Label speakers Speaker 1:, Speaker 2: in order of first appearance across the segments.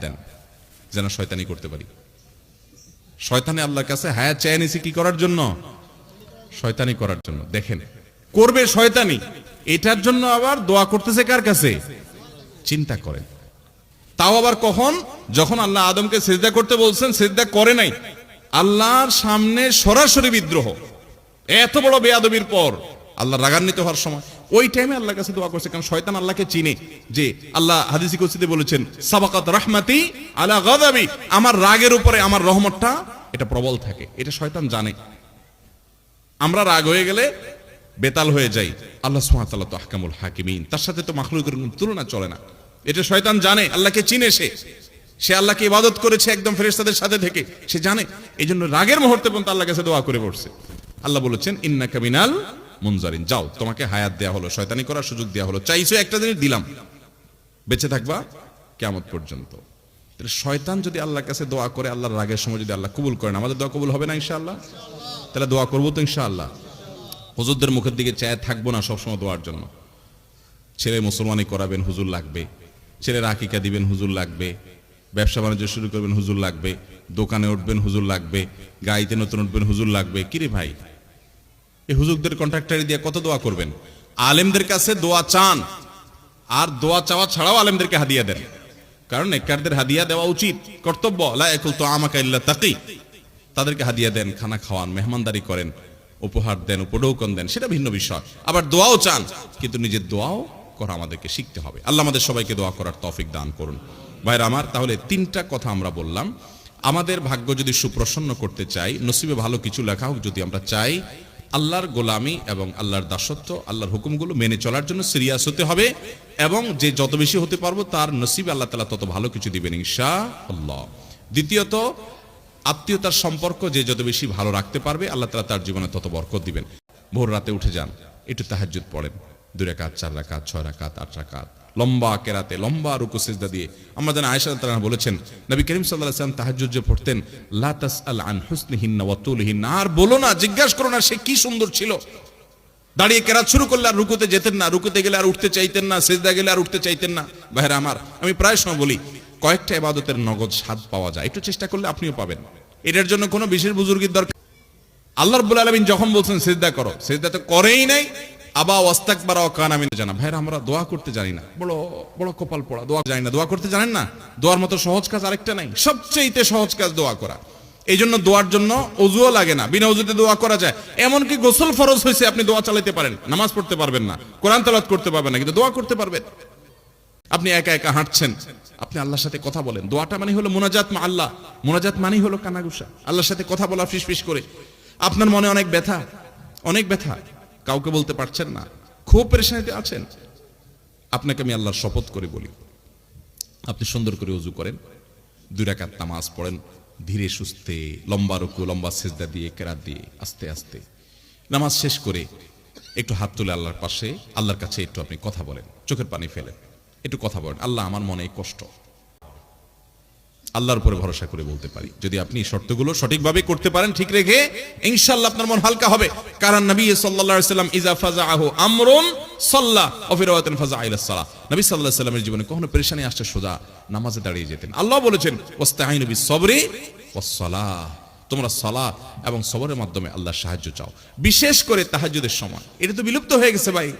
Speaker 1: দেন যেন শয়তানি করতে পারি। শয়তানি আল্লাহর কাছে হায়াত চেয়ে নিছি কি করার জন্য? শয়তানি করার জন্য। দেখেন, করবে শয়তানি, এটার জন্য আবার দোয়া করতেছে কার কাছে? চিন্তা করেন। তাও আবার কখন? যখন আল্লাহ আদমকে সেজদা করতে বলছেন, সেজদা করে নাই। আল্লাহর সামনে সরাসরি বিদ্রোহ। এত বড় বেয়াদবির পর আল্লাহ রাগান্বিত হওয়ার সময়। ওই টাইমে আল্লাহর কাছে দোয়া করছে, কারণ শয়তান আল্লাহকে চিনে যে আল্লাহ হাদিসি কুসিতে বলেছেন, সাবাকাত রাহমাতি আলা গাদাবি। আমার রাগের উপরে আমার রহমতটা, এটা প্রবল থাকে, এটা শয়তান জানে। আমরা রাগ হয়ে গেলে বেতাল হয়ে যাই। আল্লাহ সুবহানাহু তো আহকামুল হাকিমিন, তার সাথে তো মাখলুকের কোনো তুলনা চলে না। এটা শয়তান জানে, আল্লাহকে চিনে সে। সে আল্লাহকে ইবাদত করেছে একদম ফেরেশতাদের সাথে থেকে, সে জানে। এই জন্য রাগের মুহূর্তে পর্যন্ত আল্লাহ কাছে দোয়া করে পড়ছে আল্লাহ বলেছেন, ইন্নাকা মিনাল মুনজারিন, যাও, তোমাকে হায়াত দেয়া হলো, শয়তানি করার সুযোগ দেয়া হলো। চাইছো একটা জিনিস, দিলাম। বেঁচে থাকবা কেমত পর্যন্ত। শয়তান যদি আল্লাহর কাছে দোয়া করে, আল্লাহর রাগের সময় যদি আল্লাহ কবুল করেন, আমাদের দোয়া কবুল হবে না ইনশাআল্লাহ? তাহলে দোয়া করব তো ইনশাআল্লাহ। হুজুরদের মুখের দিকে চায় থাকব না সবসময় দোয়ার জন্য। ছেলে মুসলমানি করাবেন, হুজুর লাগবে। ছেলে আকিকা দিবেন, হুজুর লাগবে। ব্যবসা বাণিজ্য শুরু করবেন, হুজুর লাগবে। দোকানে উঠবেন, হুজুর লাগবে। গাড়িতে নতুন উঠবেন, হুজুর লাগবে। কিরে ভাই? এই হুজুরদের কন্ট্রাক্টারি দিয়ে কত দোয়া করবেন? আলেমদের কাছে দোয়া চান। আর দোয়া চাওয়া ছাড়াও আলেমদেরকে হাদিয়া দেন। কারণ নেককারদের হাদিয়া দেওয়া উচিত। কর্তব্য, লা একুল তো আমাকা ইল্লা তাকি। তাদেরকে হাদিয়া দেন, খানা খাওয়ান, মেহমানদারি করেন, উপহার দেন উপডৌকন দেন, সেটা ভিন্ন বিষয়। আবার দোয়াও চান, কিন্তু নিজের দোয়াও করা আমাদেরকে শিখতে হবে। আল্লাহ আমাদের সবাইকে দোয়া করার তৌফিক দান করুন। ভাইরা আমার, তাহলে তিনটা কথা আমরা বললাম। আমাদের ভাগ্য যদি সুপ্রসন্ন করতে চাই, নসিবে ভালো কিছু লেখা হোক যদি আমরা চাই আল্লাহর গোলামি এবং আল্লাহর দাসত্ব, আল্লাহর হুকুমগুলো মেনে চলার জন্য সিরিয়াস হতে হবে এবং যে যত বেশি হতে পারব তার নসিব আল্লাহ তালা তত ভালো কিছু দিবেন ইনশা আল্লাহ দ্বিতীয়ত, আত্মীয়তার সম্পর্ক যে যত বেশি ভালো রাখতে পারবে আল্লাহ তালা তার জীবনে তত বরকত দিবেন। ভোর রাতে উঠে যান, একটু তাহাজ্জুদ পড়েন, দুই রাকাত, চার রাকাত, ছয় রাকাত, আট রাকাত। লম্বা কেরাতে, লম্বা রুকু সিজদা দিয়ে। আমরা জানি আয়েশা তাআলা বলেছেন, নবী করিম ওয়াসাল্লাম তাহাজ্জুদ যে পড়তেন, লা তাসআল আন হুসনিহিন্না ওয়া তুলিহিন্না। আর বলো না, জিজ্ঞাসা করো না সে কি সুন্দর ছিল। দাঁড়িয়ে কেরাত শুরু করলে আর রুকুতে যেতেন না, রুকুতে গেলে আর উঠতে চাইতেন না, সেজদা গেলে আর উঠতে চাইতেন না। ভাইরা আমার, আমি প্রায় সময় বলি, কয়েকটা ইবাদতের নগদ স্বাদ পাওয়া যায়, একটু চেষ্টা করলে আপনিও পাবেন। এটার জন্য কোনো বিশেষ বুজুর্গের দরকার আল্লাহ রাব্বুল আলামিন যখন বলছেন, সেজদা করো, সেজদা তো করেই নাই আবা ওয়াস্তাকবার ও কান আমি জানা ভাইরা, আমরা দোয়া করতে জানি না। বড় বড় কপাল পড়া, দোয়া জানি না। দোয়া করতে জানেন না? দোয়ার মতো সহজ কাজ আরেকটা নাই। সবচেয়ে সহজ কাজ দোয়া করা। এই জন্য দোয়ার জন্য অজুও লাগে না। বিনা অজুতে দোয়া করা যায়। এমনকি গোসল ফরজ হয়েছে, আপনি দোয়া চালাতে পারেন। নামাজ পড়তে পারবেন না। কোরআন তালাত করতে পারবেন না, কিন্তু দোয়া করতে পারবেন। আপনি একা একা হাঁটছেন, আপনি আল্লাহর সাথে কথা বলেন। দোয়াটা মানে হলো মোনাজাত মা আল্লাহ। মোনাজাত মানে হলো কানাগুসা আল্লাহর সাথে কথা বলা ফিস ফিস করে। আপনার মনে অনেক ব্যথা? অনেক ব্যথা। কাউকে বলতে পারছেন না। খুব পরেশানিতে আছেন। আপনাকে আমি আল্লাহর শপথ করে বলি। আপনি সুন্দর করে উজু করেন। দুই রাকাত নামাজ পড়েন। ধীরে সুস্থে লম্বা রুকু, লম্বা সেজদা দিয়ে, কেরাত দিয়ে আস্তে আস্তে নামাজ শেষ করে একটু হাত তুলে আল্লাহর পাশে, আল্লাহর কাছে একটু আপনি কথা বলেন। চোখের পানি ফেলেন। একটু কথা বলেন। আল্লাহ আমার মনে কষ্ট। আল্লাহর উপরে ভরসা করে বলতে পারি। যদি আপনি শর্তগুলো সঠিকভাবে করতে পারেন, ঠিক রেখে ইনশাআল্লাহ আপনার মন হালকা হবে। কারণ নবী সাল্লাম ইজা ফাজাআহু আমরুন সাল্লা ওয়া ফি রাওয়াতিন ফাজাআ ইলা সালাহ। নবী সাল্লামের জীবনে সোজা নামাজে দাঁড়িয়ে যেতেন। আল্লাহ বলেছেন তোমরা এবং সবরের মাধ্যমে আল্লাহর সাহায্য চাও। বিশেষ করে তাহাজ্জুদের সময়। এটা তো বিলুপ্ত হয়ে গেছে ভাই।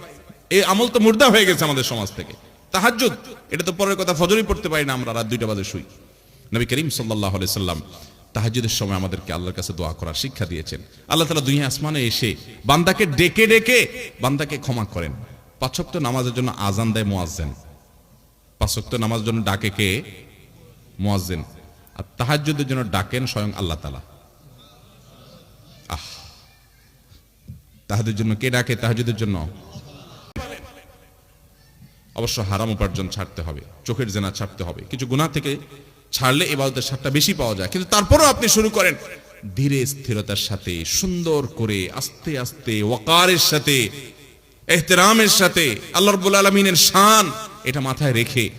Speaker 1: এই আমল তো মুর্দা হয়ে গেছে আমাদের সমাজ থেকে। তাহাজ্জুদ, এটা তো পরের কথা, ফজরই পড়তে পারি না আমরা, রাত দুইটা বাজে শুই। নবী করিম সাল্লাহ সাল্লাম তাহাজুদের সময় আমাদেরকে আল্লাহর কাছে দোয়া করার শিক্ষা দিয়েছেন। আল্লাহ তালা দুনিয়া আসমানে এসে বান্দাকে ডেকে ডেকে বান্দাকে ক্ষমা করেন। পাঁচক্ত নামাজের জন্য আজান দেয় মোয়াজ্জেন। পাঁচক্ত নামাজের জন্য ডাকে কে? মোয়াজ্জেন। আর তাহাজুদের জন্য ডাকেন স্বয়ং আল্লাহ তালা আহ! তাহাদের জন্য কে ডাকে? তাহাজুদের জন্য। অবশ্য হারাম উপার্জন ছাড়তে হবে, চোখের জেনা ছাড়তে হবে। কিছু গুণা থেকে ছাড়লে এবাদতের স্বাদটা বেশি পাওয়া যায়। কিন্তু তারপরও আপনি শুরু করেন ধীরে স্থিরতার সাথে, সুন্দর করে, আস্তে আস্তে, ওয়াকারের সাথে, এহতেরামের সাথে, আল্লাহ রব্বুল আলমিনের শান এটা মাথায় রেখে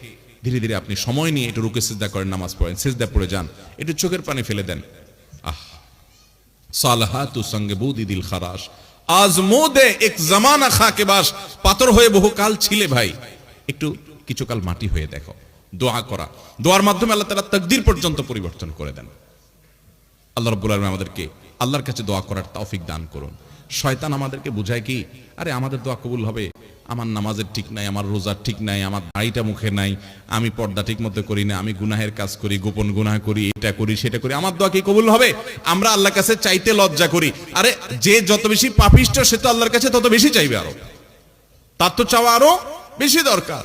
Speaker 1: ধীরে ধীরে আপনি সময় নিয়ে একটু রুকে সিজদা করেন, নামাজ পড়েন সিজদা পড়ে যান, একটু চোখের পানি ফেলে দেন। আহ, সালাহাতু সঙ্গে বৌদি দিল খারাস আজ মোদে এক জামানা খাকে বাস, পাথর হয়ে বহু কাল ছিলে ভাই। একটু কিছুকাল মাটি হয়ে দেখো। দোয়া করা। দোয়ার মাধ্যমে আল্লাহ তালা তকদির পর্যন্ত পরিবর্তন করে দেন। আল্লাহ রব্বুল আলম আমাদেরকে আল্লাহর কাছে দোয়া করার তৌফিক দান করুন। শয়তান আমাদেরকে বুঝায় কি, আরে আমাদের দোয়া কবুল হবে, আমার নামাজের ঠিক নাই, আমার রোজার ঠিক নাই, আমার দাড়িটা মুখে নাই, আমি পর্দা ঠিক মতো করি না, আমি গুনাহের কাজ করি, গোপন গুনাহ করি, এটা করি, সেটা করি, আমার দোয়া কি কবুল হবে? আমরা আল্লাহর কাছে চাইতে লজ্জা করি। আরে যে যত বেশি পাপিষ্ট, সে তো আল্লাহর কাছে তত বেশি চাইবে আরও। তার তো চাওয়া আরও বেশি দরকার।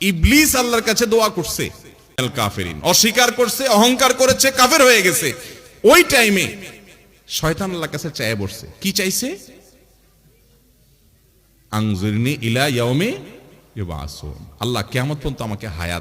Speaker 1: ইবলিস আল্লাহর কাছে দোয়া করছে কাফেরিন। অস্বীকার করছে, অহংকার করেছে, কাফের হয়ে গেছে। ওই টাইমে শয়তান আল্লাহর কাছে চায় বসছে। কি চাইছে? আংজুরনি ইলা ইয়াউমে ইবাসুন আল্লাহ কিয়ামত পর্যন্ত আমাকে হায়াত